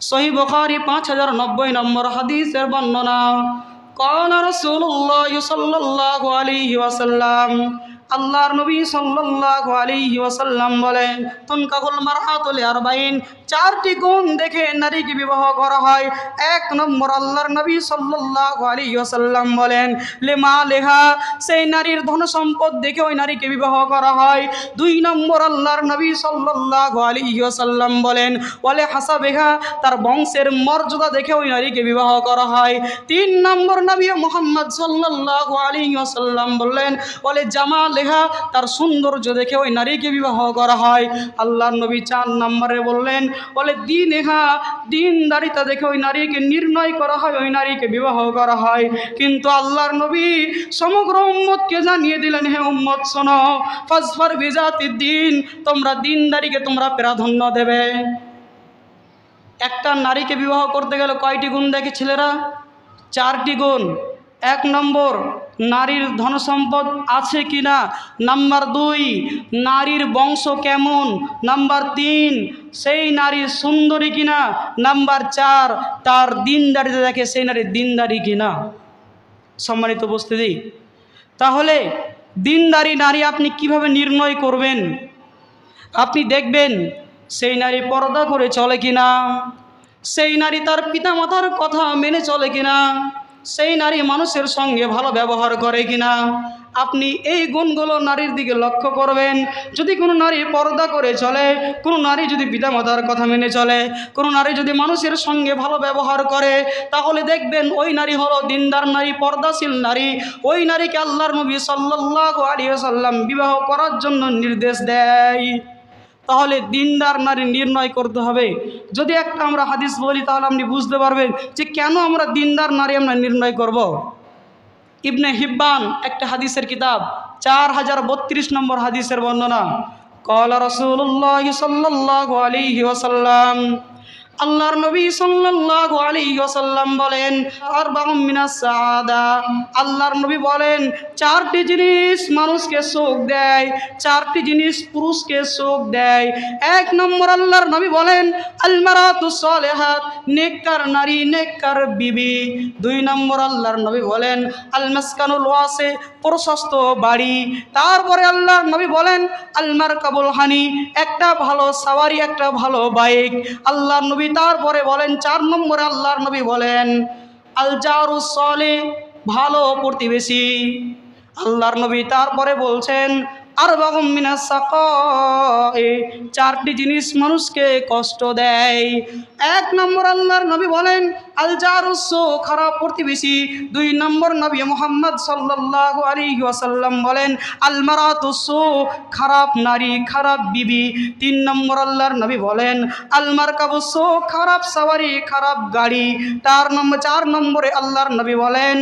সহি বখারি পাঁচ হাজার নব্বই নম্বর হাদিসের বর্ণনা। কন রসুল্লাহ সাল্লাহ আলি ওয়াসাল্লাম আল্লাহর নবী সাল্লাল্লাহু আলাইহি ওয়াসাল্লাম বলেন, তুনকাহুল মারআতুল আরবাইন, চারটি গুণ দেখে নারীকে বিবাহ করা হয়। এক নম্বর আল্লাহর নবী সাল্লাল্লাহু আলাইহি ওয়াসাল্লাম বলেন, লেমা লেহা, সেই নারীর ধন সম্পদ দেখে ওই নারীকে বিবাহ করা হয়। দুই নম্বর আল্লাহর নবী সাল্লাল্লাহু আলাইহি ওয়াসাল্লাম বলেন, ওয়ালে হাসাবেহা, তার বংশের মর্যাদা দেখে ওই নারীকে বিবাহ করা হয়। তিন নম্বর নবী মোহাম্মদ সাল্লাল্লাহু আলাইহি ওয়াসাল্লাম বললেন বলে জামা লেহা তার সৌন্দর্য দেখে ওই নারীকে বিবাহ করা হয়। আল্লাহর নবী চার নম্বরে বললেন, বলে, দিন এহা দিনদারিতা দেখে ওই নারীকে নির্ণয় করা হয়, ওই নারীকে বিবাহ করা হয়। কিন্তু আল্লাহর নবী সমগ্র উম্মতকে জানিয়ে দিলেন, হে উম্মত, শোনো ফাসফার বিজাতি দিন, তোমরা দিনদারিকে তোমরা প্রাধান্য দেবে। একটা নারীকে বিবাহ করতে গেলে কয়টি গুণ দেখে ছেলেরা? চারটি গুণ। এক নম্বর নারীর ধনসম্পদ আছে কি না নাম্বার দুই, নারীর বংশ কেমন? নাম্বার তিন, সেই নারী সুন্দরী কিনা? নাম্বার চার, তার দিনদারিতে দেখে সেই নারীর দিনদারি কিনা? সম্মানিত উপস্থিতি। তাহলে দিনদারি নারী আপনি কীভাবে নির্ণয় করবেন? আপনি দেখবেন, সেই নারী পর্দা করে চলে কিনা? সেই নারী তার পিতামাতার কথা মেনে চলে কিনা? সেই নারী মানুষের সঙ্গে ভালো ব্যবহার করে কিনা? আপনি এই গুণগুলো নারীর দিকে লক্ষ্য করবেন। যদি কোনো নারী পর্দা করে চলে, কোনো নারী যদি পিতামাতার কথা মেনে চলে, কোনো নারী যদি মানুষের সঙ্গে ভালো ব্যবহার করে, তাহলে দেখবেন ওই নারী হলো দিনদার নারী, পর্দাশীল নারী। ওই নারীকে আল্লাহর নবী সাল্লাল্লাহু আলাইহি সাল্লাম বিবাহ করার জন্য নির্দেশ দেয়। তাহলে দিনদার নারী নির্ণয় করতে হবে যদি একটা আমরা হাদিস বলি, তাহলে আপনি বুঝতে পারবেন যে কেন আমরা দিনদার নারী আমরা নির্ণয় করব। ইবনে হিব্বান একটা হাদিসের কিতাব, চার হাজার বত্রিশ নম্বর হাদিসের বর্ণনা কলা রসুল্লাহ সাল্লাহ আলি ওসাল্লাম আল্লাহর নবী সাল্লাল্লাহু আলাইহি ওয়াসাল্লাম বলেন, আরবাউম মিনাস সাআদা। আল্লাহর নবী বলেন, চারটি জিনিস মানুষকে সুখ দেয়, চারটি জিনিস পুরুষকে সুখ দেয়। এক নম্বর আল্লাহর নবী বলেন আল মারাতুস সালিহাত, নেককার নারী, নেককার বিবি। দুই নম্বর আল্লাহর নবী বলেন আল মাসকানুল ওয়াসে, প্রশস্ত বাড়ি। তারপরে আল্লাহর নবী বলেন আল মারকাবুল হানি, একটা ভালো সাওয়ারি, একটা ভালো বাইক। আল্লাহর নবী তারপরে বলেন, চার নম্বরে আল্লাহর নবী বলেন, আল জারুস সলে ভালো প্রতিবেশী। আল্লাহর নবী তারপরে বলছেন আর সাকায়ে চারটি জিনিস মানুষকে কষ্ট দেয়। এক নম্বর আল্লাহর নবী বলেন, আল জারুস খারাপ প্রতিবেশী। দুই নম্বর নবী মোহাম্মদ সাল্লাল্লাহু আলাইহি ওয়াসাল্লাম বলেন, আল মারাতুস খারাপ নারী, খারাপ বিবি। তিন নম্বর আল্লাহর নবী বলেন, আল মারকাবুস খারাপ সাওয়ারি, খারাপ গাড়ি। তার নম্বর, চার নম্বরে আল্লাহর নবী বলেন,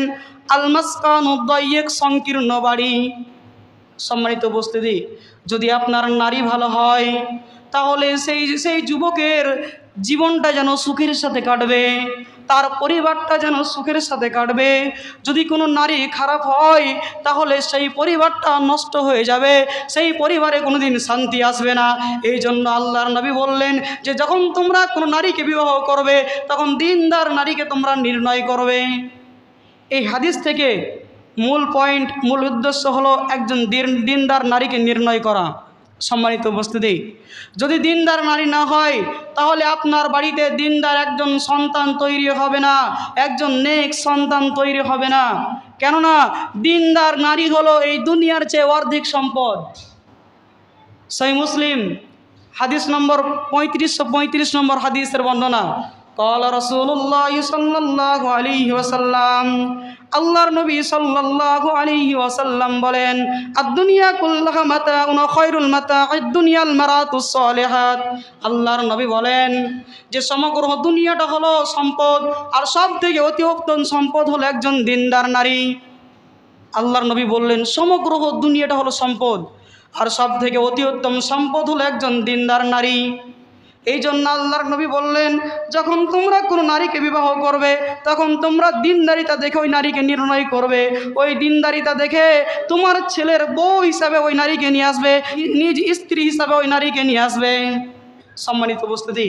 আল মাসকানুদ্দাইয়েক সংকীর্ণ বাড়ি। সম্মানিত উপস্থিতি, যদি আপনার নারী ভালো হয়, তাহলে সেই সেই যুবকের জীবনটা যেন সুখের সাথে কাটবে, তার পরিবারটা যেন সুখের সাথে কাটবে। যদি কোনো নারী খারাপ হয়, তাহলে সেই পরিবারটা নষ্ট হয়ে যাবে, সেই পরিবারে কোনো দিন শান্তি আসবে না। এই জন্য আল্লাহর নবী বললেন যে, যখন তোমরা কোনো নারীকে বিবাহ করবে, তখন দিনদার নারীকে তোমরা নির্ণয় করবে। এই হাদিস থেকে মূল পয়েন্ট মূল উদ্দেশ্য হলো একজন দিন- দিনদার নারীকে নির্ণয় করা। সম্মানিত উপস্থিতি, যদি দিনদার নারী না হয়, তাহলে আপনার বাড়িতে দিনদার একজন সন্তান তৈরি হবে না, একজন নেক সন্তান তৈরি হবে না। কেননা, দিনদার নারী হলো এই দুনিয়ার চেয়ে অর্ধেক সম্পদ। সেই মুসলিম, হাদিস নম্বর পঁয়ত্রিশশো পঁয়ত্রিশ নম্বর হাদিসের বর্ণনা قال رسول الله صلى الله عليه وسلم আল্লাহর নবী সাল্লাল্লাহু আলাইহি ওয়াসাল্লাম বলেন আদ-দুনিয়া কুল্লাহা মাতাউন খায়রুল মাতা'আদ দুনিয়াল মারাতুস সালিহাত আল্লাহর নবী বলেন যে সমগ্র দুনিয়াটা হলো সম্পদ আর সব থেকে অতি উত্তম সম্পদ হলো একজন দিনদার নারী আল্লাহর নবী বললেন সমগ্র দুনিয়াটা হলো সম্পদ আর সব থেকে অতি উত্তম সম্পদ হলো একজন দিনদার নারী এই জন্য আল্লাহর নবী বললেন, যখন তোমরা কোনো নারীকে বিবাহ করবে, তখন তোমরা দিনদারিতা দেখে ওই নারীকে নির্ণয় করবে। ওই দিনদারিতা দেখে তোমার ছেলের বউ হিসাবে ওই নারীকে নিয়ে আসবে, নিজ স্ত্রী হিসাবে ওই নারীকে নিয়ে আসবে। সম্মানিত উপস্থিতি,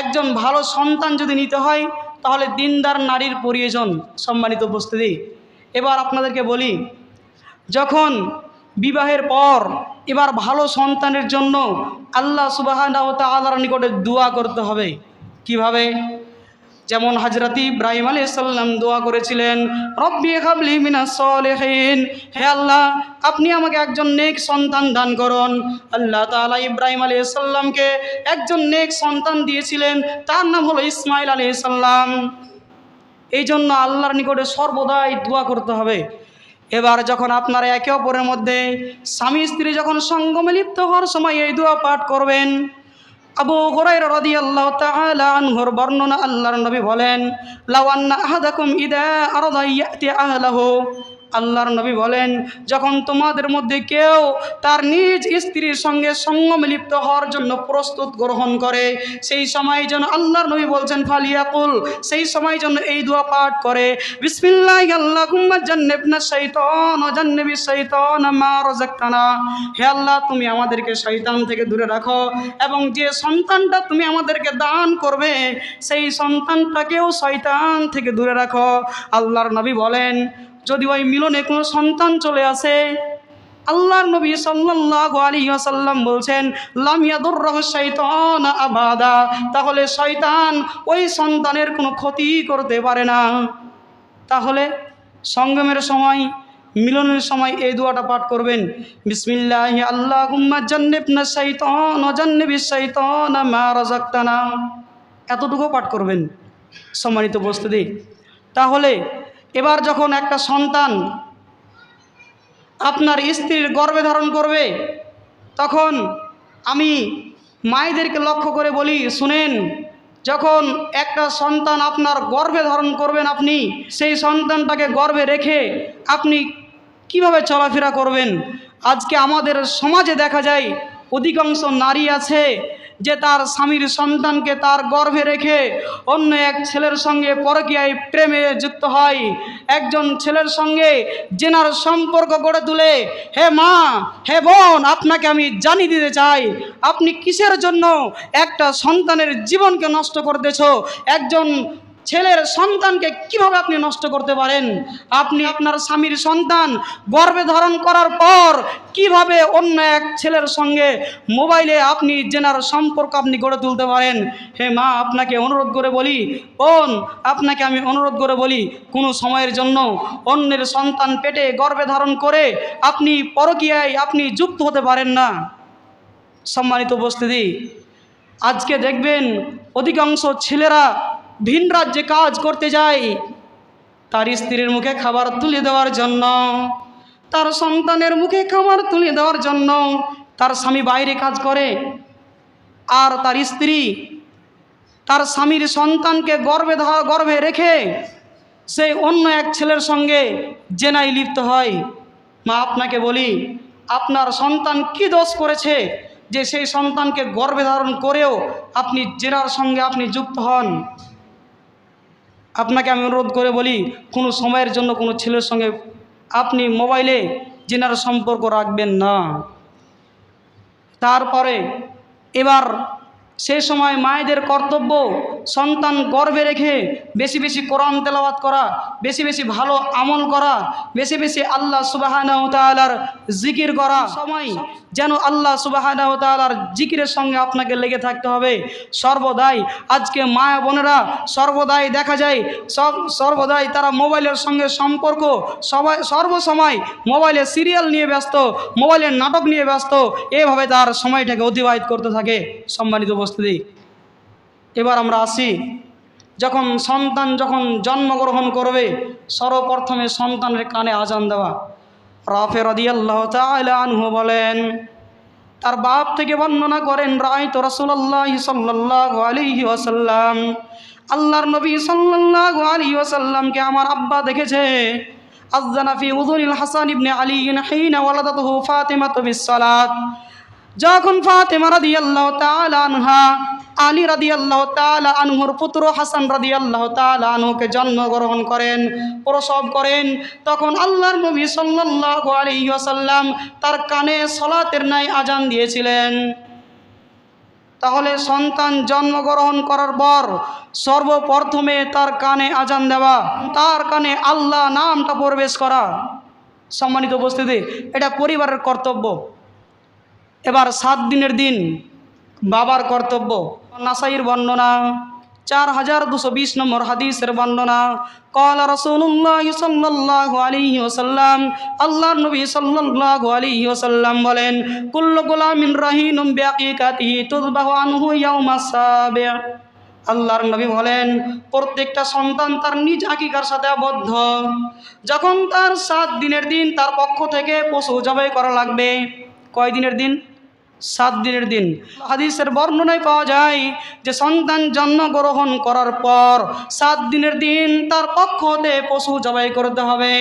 একজন ভালো সন্তান যদি নিতে হয়, তাহলে দিনদার নারীর প্রয়োজন, সম্মানিত উপস্থিতি। এবার আপনাদেরকে বলি, যখন বিবাহের পর এবার ভালো সন্তানের জন্য আল্লাহ সুবাহ তালার নিকটে দোয়া করতে হবে। কীভাবে? যেমন হাজরত ইব্রাহিম আলী সাল্লাম দোয়া করেছিলেন, রব্বি হাবলি মিনাস সলিহিন। হে আল্লাহ, আপনি আমাকে একজন নেক সন্তান দান করুন। আল্লাহ তাআলা ইব্রাহিম আলী সাল্লামকে একজন নেক সন্তান দিয়েছিলেন, তার নাম হলো ইসমাইল আলী সাল্লাম এই জন্য আল্লাহর নিকটে সর্বদাই দোয়া করতে হবে। এবার যখন আপনারা একে অপরের মধ্যে স্বামী স্ত্রী যখন সঙ্গমে লিপ্ত হওয়ার সময় এই দোয়া পাঠ করবেন, আবু হরাইর রদি আল্লাহ তাআলা আনহুর বর্ণনা আল্লাহর নবী বলেন লাওয়ান্না আহাদাকুম ইদা আরাদা ইয়াতি আল্লাহর নবী বলেন, যখন তোমাদের মধ্যে কেউ তার নিজ স্ত্রীর সঙ্গে সঙ্গম লিপ্ত হওয়ার জন্য প্রস্তুত গ্রহণ করে, সেই সময় যেন আল্লাহর নবী বলছেন, ফালিয়াকুল, সেই সময় জন্য এই দোয়া পাঠ করে, বিসমিল্লাহ আল্লাহুম্মা জান্নিবনা শাইতান ওয়া জান্নিবি শাইতান মা রাযাকতানা। হে আল্লাহ, তুমি আমাদেরকে শয়তান থেকে দূরে রাখো এবং যে সন্তানটা তুমি আমাদেরকে দান করবে, সেই সন্তানটাকেও শয়তান থেকে দূরে রাখো। আল্লাহর নবী বলেন যদি ওই মিলনে কোনো সন্তান চলে আসে, আল্লাহর নবী সাল্লাল্লাহু আলাইহি ওয়াসাল্লাম বলছেন, লাম ইয়াদুররাহু শাইতান আবাদা তাহলে শয়তান ওই সন্তানের কোনো ক্ষতি করতে পারে না। তাহলে সঙ্গমের সময়, মিলনের সময় এই দোয়াটা পাঠ করবেন, বিসমিল্লাহ আল্লাহ হুম্মা জান্নিবনা শাইতান ও জান্নিবিস শাইতান মা রাযাকতানা এতটুকু পাঠ করবেন। সম্মানিত উপস্থিতি। তাহলে এবার যখন একটা সন্তান আপনার স্ত্রীর গর্ভে ধারণ করবে, তখন আমি মায়েদেরকে লক্ষ্য করে বলি, শুনেন, যখন একটা সন্তান আপনার গর্ভে ধারণ করবেন আপনি, সেই সন্তানটাকে গর্ভে রেখে আপনি কীভাবে চলাফেরা করবেন? আজকে আমাদের সমাজে দেখা যায়, অধিকাংশ নারী আছে যে তার স্বামীর সন্তানকে তার গর্ভে রেখে অন্য এক ছেলের সঙ্গে পরকীয়ায় প্রেমে যুক্ত হয়। একজন ছেলের সঙ্গে জেনার সম্পর্ক গড়ে তুলে, হে মা, হে বোন, আপনাকে আমি জানিয়ে দিতে চাই, আপনি কিসের জন্য একটা সন্তানের জীবনকে নষ্ট করতেছ একজন ছেলের সন্তানকে কীভাবে আপনি নষ্ট করতে পারেন? আপনি আপনার স্বামীর সন্তান গর্ভে ধারণ করার পর কীভাবে অন্য এক ছেলের সঙ্গে মোবাইলে আপনি জেনার সম্পর্ক আপনি গড়ে তুলতে পারেন? হে মা, আপনাকে অনুরোধ করে বলি, বোন, আপনাকে আমি অনুরোধ করে বলি, কোনো সময়ের জন্য অন্যের সন্তান পেটে গর্ভে ধারণ করে আপনি পরকীয়ায় আপনি যুক্ত হতে পারেন না। সম্মানিত উপস্থিতি, আজকে দেখবেন অধিকাংশ ছেলেরা ভিন রাজ্যে কাজ করতে যায় তার স্ত্রীর মুখে খাবার তুলে দেওয়ার জন্য, তার সন্তানের মুখে খাবার তুলে দেওয়ার জন্য, তার স্বামী বাইরে কাজ করে, আর তার স্ত্রী তার স্বামীর সন্তানকে গর্ভে ধা, গর্ভে রেখে সেই অন্য এক ছেলের সঙ্গে জেনাই লিপ্ত হয়। মা, আপনাকে বলি, আপনার সন্তান কি দোষ করেছে যে সেই সন্তানকে গর্ভে ধারণ করেও আপনি জেনার সঙ্গে আপনি যুক্ত হন? আপনাকে আমি অনুরোধ করে বলি, কোনো সময়ের জন্য কোনো ছেলের সঙ্গে আপনি মোবাইলে জেনার সম্পর্ক রাখবেন না। তারপরে এবার সে সময় মায়েদের কর্তব্য সন্তান গর্ভে রেখে বেশি বেশি কোরআন তেলাওয়াত করা, বেশি বেশি ভালো আমল করা, বেশি বেশি আল্লাহ সুবাহানাহ তালার জিকির করা। সময় যেন আল্লাহ তালার জিকিরের সঙ্গে আপনাকে লেগে থাকতে হবে। সর্বদাই আজকে মায়া বোনেরা, সর্বদাই দেখা যায়, সব, সর্বদাই তারা মোবাইলের সঙ্গে সম্পর্ক, সবাই, সর্বসময় মোবাইলে সিরিয়াল নিয়ে ব্যস্ত, মোবাইলের নাটক নিয়ে ব্যস্ত, এভাবে তার সময়টাকে অতিবাহিত করতে থাকে সম্মানিত উপস্থিতি। এবার আমরা আসি, যখন সন্তান যখন জন্মগ্রহণ করবে, সর্বপ্রথমে সন্তানের কানে আজান দেওয়া। রাফে রদিয়াল্লাহ আনহু বলেন, তার বাপ থেকে বর্ণনা করেন রায় তো রসুল্লাহ সাল্লাহ আলিহি ওয়াসাল্লাম, আল্লাহর নবী সাল্লাহ আলী ওয়াসাল্লামকে আমার আব্বা দেখেছে। আজানা ফি উযুনিল হাসান ইবনে আলী হিনা ওয়ালাদাতুহু ফাতিমাতু বিসসালাত যখন ফাতেমা রাদিয়াল্লাহু তাআলা আনহা আলী রাদিয়াল্লাহু তাআলা আনহুর পুত্র হাসান রাদিয়াল্লাহু তাআলা আনহুকে জন্মগ্রহণ করেন, প্রসব করেন। তখন আল্লাহর নবী সাল্লাল্লাহু আলাইহি ওয়াসাল্লাম তার কানে সলাতের নাই আজান দিয়েছিলেন। তাহলে সন্তান জন্মগ্রহণ করার পর সর্বপ্রথমে তার কানে আজান দেওয়া, তার কানে আল্লাহ নামটা প্রবেশ করা। সম্মানিত উপস্থিতি, এটা পরিবারের কর্তব্য। এবার সাত দিনের দিন বাবার কর্তব্য। নাসাইর বর্ণনা। চার হাজার দুশো বিশ নম্বর হাদিসের বর্ণনা। কল রসুল্লাহ সাল্লাহ আলী ওসাল্লাম আল্লাহ নবী সাল্লাহ আলী ওসাল্লাম বলেন, কুল্ল গোলামিন রাহিন ব্যাকিকাতি তুলবাহ আনহু ইয়াউমা আল্লাহর নবী বলেন, প্রত্যেকটা সন্তান তার নিজ আকিকার সাথে আবদ্ধ। যখন তার সাত দিনের দিন তার পক্ষ থেকে পশু জবাই করা লাগবে। কয় দিনের দিন? সাত দিনের দিন। হাদিসের বর্ণনায় পাওয়া যায় যে সন্তান জন্মগ্রহণ করার পর সাত দিনের দিন তার পক্ষ হতে পশু জবাই করতে হবে।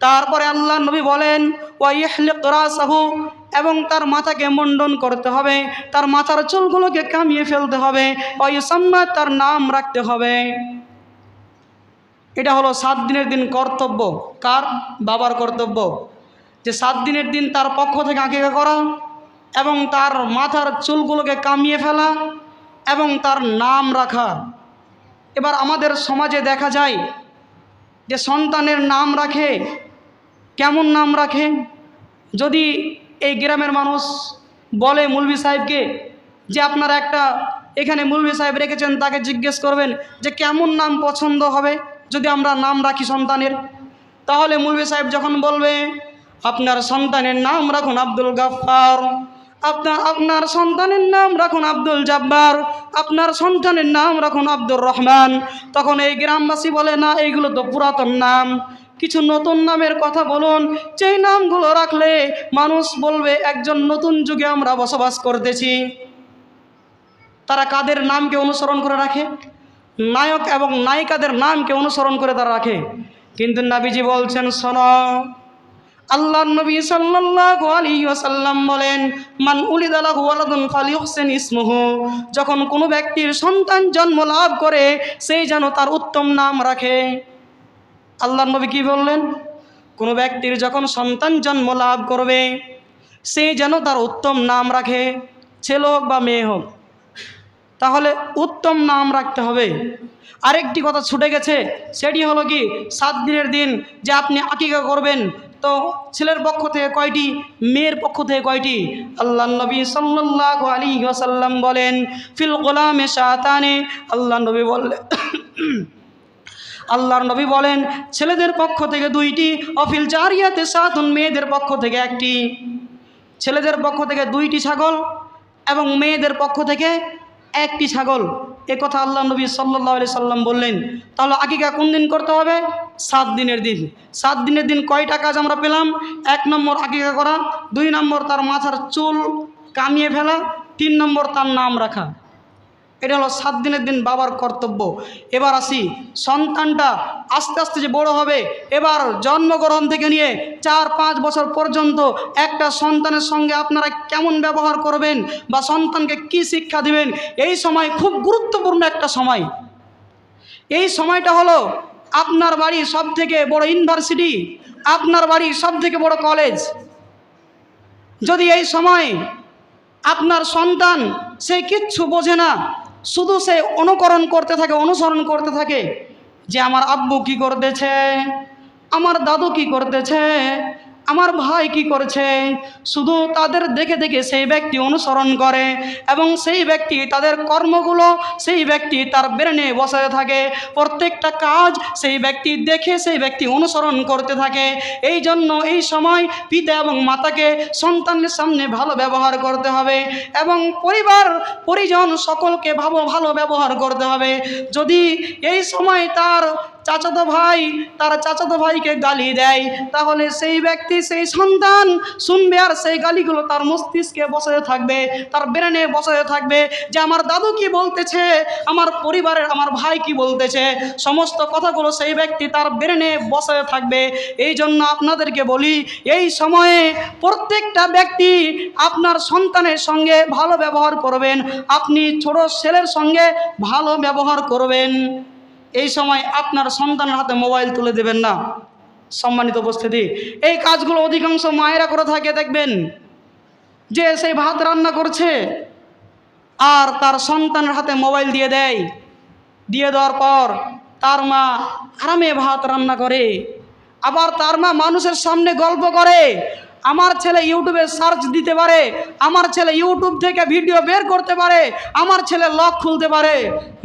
তারপরে আল্লাহ নবী বলেন ওয়াইহলিকরাসাহু এবং তার মাথাকে মুন্ডন করতে হবে। তার মাথার চুলগুলোকে কামিয়ে ফেলতে হবে। ওয়াইসাম্মা তার নাম রাখতে হবে। এটা হলো সাত দিনের দিন কর্তব্য। কার? বাবার কর্তব্য। যে সাত দিনের দিন তার পক্ষ থেকে আঁকিকা করা এবং তার মাথার চুলগুলোকে কামিয়ে ফেলা এবং তার নাম রাখা। এবার আমাদের সমাজে দেখা যায় যে সন্তানের নাম রাখে, কেমন নাম রাখে? যদি এই গ্রামের মানুষ বলে মুলবি সাহেবকে যে আপনারা একটা এখানে মুলবি সাহেব রেখেছেন, তাকে জিজ্ঞেস করবেন যে কেমন নাম পছন্দ হবে যদি আমরা নাম রাখি সন্তানের? তাহলে মুলবি সাহেব যখন বলবে, আপনার সন্তানের নাম রাখুন আব্দুল গাফার আপনার আপনার সন্তানের নাম রাখুন আব্দুল জাব্বার, আপনার সন্তানের নাম রাখুন আব্দুর রহমান। তখন এই গ্রামবাসী বলে, না এইগুলো তো পুরাতন নাম। কিছু নতুন নামের কথা বলুন। যেই নামগুলো রাখলে মানুষ বলবে, একজন নতুন যুগে আমরা বসবাস করতেছি। তারা কাদের নামকে অনুসরণ করে রাখে? নায়ক এবং নায়িকাদের নামকে অনুসরণ করে তারা রাখে। কিন্তু নাবিজি বলছেন, শোন আল্লাহ নবী সাল্লাল্লাহু আলাইহি ওয়াসাল্লাম বলেন, মান উলিদালাহু ওয়ালাদুন ফালিউহসিন ইসমুহু। যখন কোনো ব্যক্তির সন্তান জন্ম লাভ করে সেই যেন তার উত্তম নাম রাখে। আল্লাহ নবী কি বললেন? কোনো ব্যক্তির যখন সন্তান জন্ম লাভ করবে, সে যেন তার উত্তম নাম রাখে। ছেলে হোক বা মেয়ে হোক, তাহলে উত্তম নাম রাখতে হবে। আরেকটি কথা ছুটে গেছে, সেটি হলো কি, সাত দিনের দিন যে আপনি আকিকা করবেন তো ছেলের পক্ষ থেকে কয়টি? মেয়ের পক্ষ থেকে কয়টি? আল্লাহ নবী আলাইহি ওয়াসাল্লাম বলেন, ফিল গোলামে শাতানে। আল্লাহ নবী বললেন আল্লাহর নবী বলেন, ছেলেদের পক্ষ থেকে দুইটি অফিল জারিয়াতে সাতুন মেয়েদের পক্ষ থেকে একটি। ছেলেদের পক্ষ থেকে দুইটি ছাগল এবং মেয়েদের পক্ষ থেকে একটি ছাগল। এ কথা আল্লাহ নবী সাল্লাহ আলি সাল্লাম বললেন, তাহলে আকিকা কোন দিন করতে হবে? সাত দিনের দিন। সাত দিনের দিন কয়টা কাজ আমরা পেলাম? এক নম্বর আকিকা করা, দুই নম্বর তার মাথার চুল কামিয়ে ফেলা, তিন নম্বর তার নাম রাখা। এটা হলো সাত দিনের দিন বাবার কর্তব্য। এবার আসি, সন্তানটা আস্তে আস্তে যে বড় হবে, এবার জন্মগ্রহণ থেকে নিয়ে চার, পাঁচ বছর পর্যন্ত একটা সন্তানের সঙ্গে আপনারা কেমন ব্যবহার করবেন বা সন্তানকে কি শিক্ষা দিবেন, এই সময় খুব গুরুত্বপূর্ণ একটা সময়। এই সময়টা হলো আপনার বাড়ি সব থেকে বড় ইউনিভার্সিটি, আপনার বাড়ি সব থেকে বড় কলেজ। যদি এই সময় আপনার সন্তান সে কিচ্ছু বোঝে না শুধু সে অনুকরণ করতে থাকে, অনুসরণ করতে থাকে যে আমার আব্বু কি করতেছে? আমার দাদু কি করতেছে? আমার ভাই কি করছে? শুধু তাদের দেখে দেখে সেই ব্যক্তি অনুসরণ করে এবং সেই ব্যক্তি তাদের কর্মগুলো সেই ব্যক্তি তার ব্রেনে বসে থাকে। প্রত্যেকটা কাজ সেই ব্যক্তি দেখে সেই ব্যক্তি অনুসরণ করতে থাকে। এই জন্য এই সময় পিতা এবং মাতাকে সন্তানের সামনে ভালো ব্যবহার করতে হবে এবং পরিবার, পরিজন সকলকে ভালো ভালো ব্যবহার করতে হবে। যদি এই সময় তার চাচাতো ভাই, তার চাচাতো ভাইকে গালি দেয়। তাহলে সেই ব্যক্তি, সেই সন্তান শুনবে আর সেই গালিগুলো তার মস্তিষ্কে বসে থাকবে, তার ব্রেনে বসে থাকবে যে, আমার দাদু কি বলতেছে? আমার পরিবারের আমার ভাই কি বলতেছে? সমস্ত কথাগুলো সেই ব্যক্তি তার ব্রেনে বসে থাকবে। এই জন্য আপনাদেরকে বলি, এই সময়ে প্রত্যেকটা ব্যক্তি আপনার সন্তানের সঙ্গে ভালো ব্যবহার করবেন। আপনি ছোট ছেলের সঙ্গে ভালো ব্যবহার করবেন। এই সময় আপনার সন্তানের হাতে মোবাইল তুলে দেবেন না। সম্মানিত উপস্থিতি, এই কাজগুলো অধিকাংশ মায়েরা করে থাকে, দেখবেন, যে সেই ভাত রান্না করছে আর তার সন্তানের হাতে মোবাইল দিয়ে দেয়। দিয়ে দেওয়ার পর তার মা আরামে ভাত রান্না করে, আবার তার মা মানুষের সামনে গল্প করে আমার ছেলে ইউটিউবে সার্চ দিতে পারে, আমার ছেলে ইউটিউব থেকে ভিডিও বের করতে পারে, আমার ছেলে লক খুলতে পারে।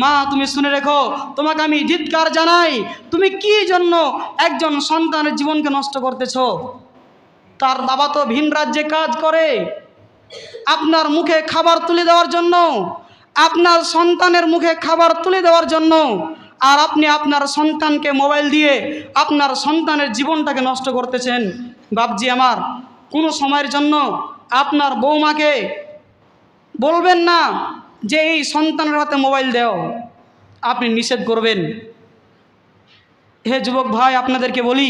মা, তুমি শুনে রেখো, তোমাকে আমি জিৎকার জানাই, তুমি কি জন্য একজন সন্তানের জীবনকে নষ্ট করতেছ? তার বাবা তো ভিন রাজ্যে কাজ করে। আপনার মুখে খাবার তুলে দেওয়ার জন্য, আপনার সন্তানের মুখে খাবার তুলে দেওয়ার জন্য আর আপনি আপনার সন্তানকে মোবাইল দিয়ে আপনার সন্তানের জীবনটাকে নষ্ট করতেছেন। বাপজি আমার, কোনো সময়ের জন্য আপনার বৌমাকে বলবেন না যে এই সন্তানের হাতে মোবাইল দেও। আপনি নিষেধ করবেন। হে যুবক ভাই, আপনাদেরকে বলি,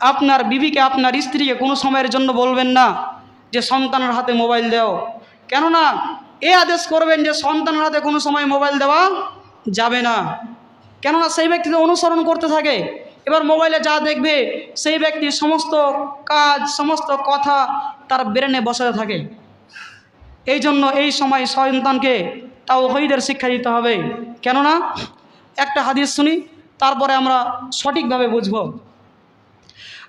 আপনার বিবিকে আপনার স্ত্রীকে কোনো সময়ের জন্য বলবেন না যে সন্তানের হাতে মোবাইল দেও। কেননা, এ আদেশ করবেন যে সন্তানের হাতে কোনো সময় মোবাইল দেওয়া যাবে না। কেননা সেই ব্যক্তিদের অনুসরণ করতে থাকে, এবার মোবাইলে যা দেখবে, সেই ব্যক্তি সমস্ত কাজ, সমস্ত কথা তার ব্রেনে বসাতে থাকে। এই জন্য এই সময় সন্তানকে তাও হইদের শিক্ষা দিতে হবে। কেননা, একটা হাদিস শুনি, তারপরে আমরা সঠিকভাবে বুঝব।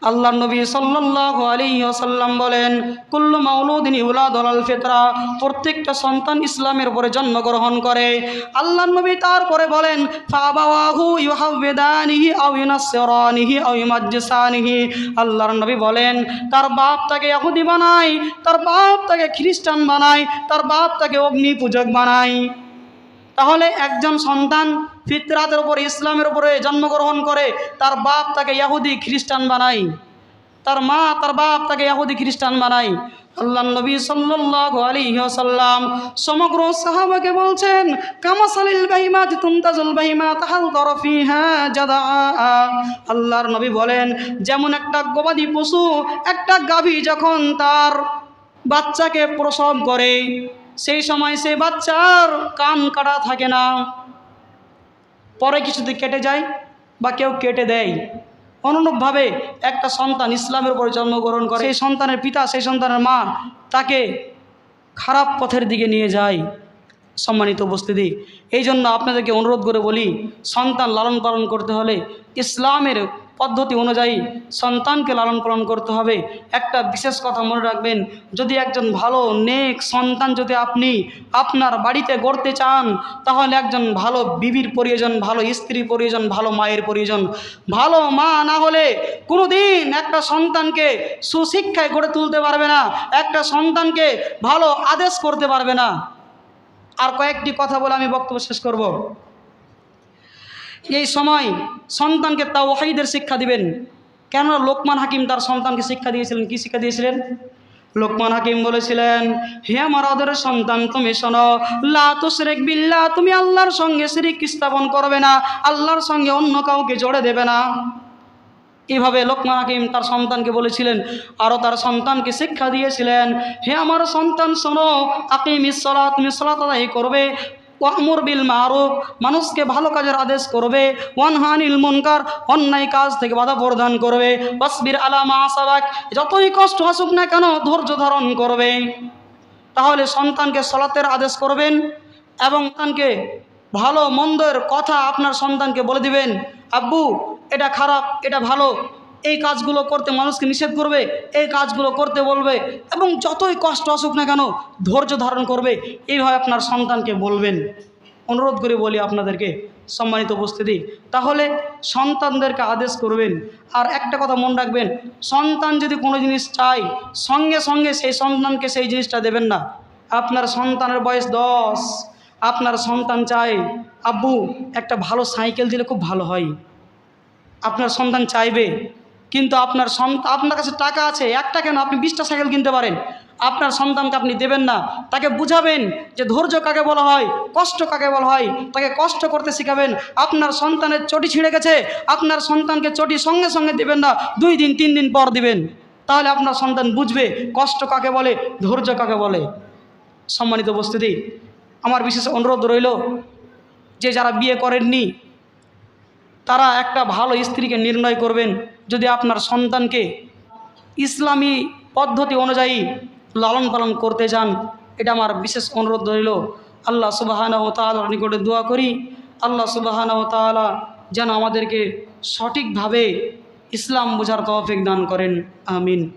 আল্লাহ নবী সাল্লাল্লাহু আলাইহি ওয়াসাল্লাম বলেন, কুল্লু মাউলুদিন ইউলাদ দলাল ফিতরা। প্রত্যেকটা সন্তান ইসলামের উপরে জন্মগ্রহণ করে। আল্লাহ নবী তারপরে বলেন আল্লাহর নবী বলেন, তার বাপ তাকে ইহুদি বানায়, তার বাপ তাকে খ্রিস্টান বানায়, তার বাপ তাকে অগ্নি পূজক বানায়। তাহলে একজন সন্তান ফিতরাতের উপরে, ইসলামের উপরে জন্মগ্রহণ করে, তার বাপ তাকে ইয়াহুদি খ্রিস্টান বানায়। তার মা, তার বাপ তাকে ইয়াহুদি খ্রিস্টান বানায়। আল্লাহ নবী ওয়াসাল্লাম সমগ্র সাহাবাকে বলছেন আল্লাহর নবী বলেন, যেমন একটা গবাদি পশু, একটা গাভী যখন তার বাচ্চাকে প্রসব করে, সেই সময় সে বাচ্চার কান কাটা থাকে না। পরে কিছুতে কেটে যায় বা কেউ কেটে দেয়, অনুরূপভাবে একটা সন্তান ইসলামের উপরে জন্মগ্রহণ করে, সেই সন্তানের পিতা, সেই সন্তানের মা তাকে খারাপ পথের দিকে নিয়ে যায়। সম্মানিত উপস্থিতি এই জন্য আপনাদেরকে অনুরোধ করে বলি, সন্তান লালন পালন করতে হলে ইসলামের পদ্ধতি অনুযায়ী সন্তানকে লালন পালন করতে হবে। একটা বিশেষ কথা মনে রাখবেন, যদি একজন ভালো, নেক সন্তান যদি আপনি আপনার বাড়িতে গড়তে চান, তাহলে একজন ভালো বিবির প্রয়োজন, ভালো স্ত্রীর প্রয়োজন, ভালো মায়ের প্রয়োজন। ভালো মা না হলে কোনো দিন একটা সন্তানকে সুশিক্ষায় গড়ে তুলতে পারবে না, একটা সন্তানকে ভালো আদেশ করতে পারবে না। আর কয়েকটি কথা বলে আমি বক্তব্য শেষ করব। এই সময় সন্তানকে তাও ওয়াহিদের শিক্ষা দিবেন। কেন লোকমান হাকিম তার সন্তানকে শিক্ষা দিয়েছিলেন? কি শিক্ষা দিয়েছিলেন? লোকমান হাকিম বলেছিলেন, হে আমার আদরের সন্তান, তুমি শোনো, লা তুশরিক বিল্লাহ, তুমি আল্লাহর সঙ্গে শিরিক স্থাপন করবে না, আল্লাহর সঙ্গে অন্য কাউকে জড়ে দেবে না। এভাবে লোকমান হাকিম তার সন্তানকে বলেছিলেন আরও তার সন্তানকে শিক্ষা দিয়েছিলেন, হে আমার সন্তান, শোনো আকিম ইসলা তুমি সলাত আদায় করবে। ওয়ামুর বিল মারুফ, মানুষকে ভালো কাজের আদেশ করবে, ওয়ানহানিল মুনকার, অন্যায় কাজ থেকে বাধা প্রদান করবে বসবির আলামা আসাবাক যতই কষ্ট আসুক না কেন ধৈর্য ধারণ করবে। তাহলে সন্তানকে সলাতের আদেশ করবেন এবং সন্তানকে ভালো মন্দের কথা আপনার সন্তানকে বলে দিবেন, আব্বু, এটা খারাপ, এটা ভালো। এই কাজগুলো করতে মানুষকে নিষেধ করবে, এই কাজগুলো করতে বলবে এবং যতই কষ্ট আসুক না কেন ধৈর্য ধারণ করবে। এইভাবে আপনার সন্তানকে বলবেন। অনুরোধ করে বলি আপনাদেরকে সম্মানিত উপস্থিতি। তাহলে সন্তানদেরকে আদেশ করবেন। আর একটা কথা মনে রাখবেন, সন্তান যদি কোনো জিনিস চায়, সঙ্গে সঙ্গে সেই সন্তানকে সেই জিনিসটা দেবেন না। আপনার সন্তানের বয়স দশ, আপনার সন্তান চায়, আব্বু, একটা ভালো সাইকেল দিলে খুব ভালো হয়। আপনার সন্তান চাইবে কিন্তু আপনার সন্তান আপনার কাছে টাকা আছে, একটা কেন? আপনি বিশটা সাইকেল কিনতে পারেন। আপনার সন্তানকে আপনি দেবেন না। তাকে বুঝাবেন যে ধৈর্য কাকে বলা হয়, কষ্ট কাকে বলা হয়, তাকে কষ্ট করতে শেখাবেন। আপনার সন্তানের চটি ছিঁড়ে গেছে, আপনার সন্তানকে চটি সঙ্গে সঙ্গে দেবেন না, দুই দিন, তিন দিন পর দিবেন। তাহলে আপনার সন্তান বুঝবে কষ্ট কাকে বলে, ধৈর্য কাকে বলে। সম্মানিত উপস্থিতি, আমার বিশেষ অনুরোধ রইল যে যারা বিয়ে করেননি তারা একটা ভালো স্ত্রীকে নির্ণয় করবেন যদি আপনার সন্তানকে ইসলামী পদ্ধতি অনুযায়ী লালন পালন করতে চান। এটা আমার বিশেষ অনুরোধ রইল। আল্লাহ সুবাহানা ও তালার নিকটে দোয়া করি। আল্লাহ সুবাহানা ও তালা যেন আমাদেরকে সঠিকভাবে ইসলাম বোঝার তহফিক দান করেন। আমিন।